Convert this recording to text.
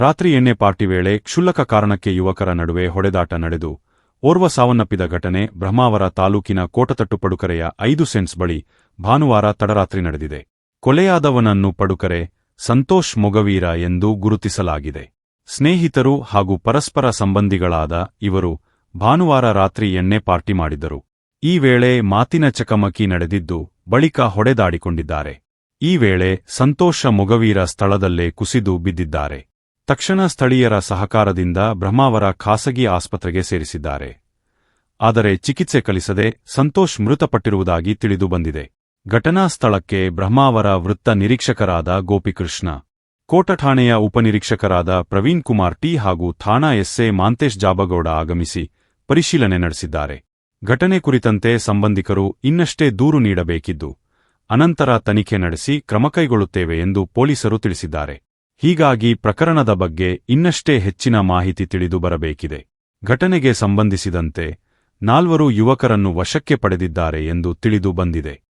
ರಾತ್ರಿ ಎಣ್ಣೆ ಪಾರ್ಟಿ ವೇಳೆ ಕ್ಷುಲ್ಲಕ ಕಾರಣಕ್ಕೆ ಯುವಕರ ನಡುವೆ ಹೊಡೆದಾಟ ನಡೆದು, ಓರ್ವ ಸಾವನ್ನಪ್ಪಿದ ಘಟನೆ ಬ್ರಹ್ಮಾವರ ತಾಲೂಕಿನ ಕೋಟತಟ್ಟು ಪಡುಕರೆಯ ಐದು ಸೆಂಟ್ಸ್ ಬಳಿ ಭಾನುವಾರ ತಡರಾತ್ರಿ ನಡೆದಿದೆ. ಕೊಲೆಯಾದವನನ್ನು ಪಡುಕರೆ ಸಂತೋಷ್ ಮೊಗವೀರ ಎಂದು ಗುರುತಿಸಲಾಗಿದೆ. ಸ್ನೇಹಿತರು ಹಾಗೂ ಪರಸ್ಪರ ಸಂಬಂಧಿಗಳಾದ ಇವರು ಭಾನುವಾರ ರಾತ್ರಿ ಎಣ್ಣೆ ಪಾರ್ಟಿ ಮಾಡಿದ್ದರು. ಈ ವೇಳೆ ಮಾತಿನ ಚಕಮಕಿ ನಡೆದಿದ್ದು, ಬಳಿಕ ಹೊಡೆದಾಡಿಕೊಂಡಿದ್ದಾರೆ. ಈ ವೇಳೆ ಸಂತೋಷ ಮೊಗವೀರ ಸ್ಥಳದಲ್ಲೇ ಕುಸಿದು ಬಿದ್ದಿದ್ದಾರೆ. ತಕ್ಷಣ ಸ್ಥಳೀಯರ ಸಹಕಾರದಿಂದ ಬ್ರಹ್ಮಾವರ ಖಾಸಗಿ ಆಸ್ಪತ್ರೆಗೆ ಸೇರಿಸಿದ್ದಾರೆ. ಆದರೆ ಚಿಕಿತ್ಸೆ ಕಲಿಸದೆ ಸಂತೋಷ್ ಮೃತಪಟ್ಟಿರುವುದಾಗಿ ತಿಳಿದು ಬಂದಿದೆ. ಘಟನಾ ಸ್ಥಳಕ್ಕೆ ಬ್ರಹ್ಮಾವರ ವೃತ್ತ ನಿರೀಕ್ಷಕರಾದ ಗೋಪಿಕೃಷ್ಣ ಕೋಟಠಾಣೆಯ ಉಪನಿರೀಕ್ಷಕರಾದ ಪ್ರವೀಣ್ ಕುಮಾರ್ ಟಿ ಹಾಗೂ ಥಾಣಾ ಎಸ್ಎ ಮಾಂತೇಶ್ ಜಾಬಗೌಡ ಆಗಮಿಸಿ ಪರಿಶೀಲನೆ ನಡೆಸಿದ್ದಾರೆ. ಘಟನೆ ಕುರಿತಂತೆ ಸಂಬಂಧಿಕರು ಇನ್ನಷ್ಟೇ ದೂರು ನೀಡಬೇಕಿದ್ದು, ಅನಂತರ ತನಿಖೆ ನಡೆಸಿ ಕ್ರಮ ಕೈಗೊಳ್ಳುತ್ತೇವೆ ಎಂದು ಪೊಲೀಸರು ತಿಳಿಸಿದ್ದಾರೆ. ಹೀಗಾಗಿ ಪ್ರಕರಣದ ಬಗ್ಗೆ ಇನ್ನಷ್ಟೇ ಹೆಚ್ಚಿನ ಮಾಹಿತಿ ತಿಳಿದು ಬರಬೇಕಿದೆ. ಘಟನೆಗೆ ಸಂಬಂಧಿಸಿದಂತೆ ನಾಲ್ವರು ಯುವಕರನ್ನು ವಶಕ್ಕೆ ಪಡೆದಿದ್ದಾರೆ ಎಂದು ತಿಳಿದು ಬಂದಿದೆ.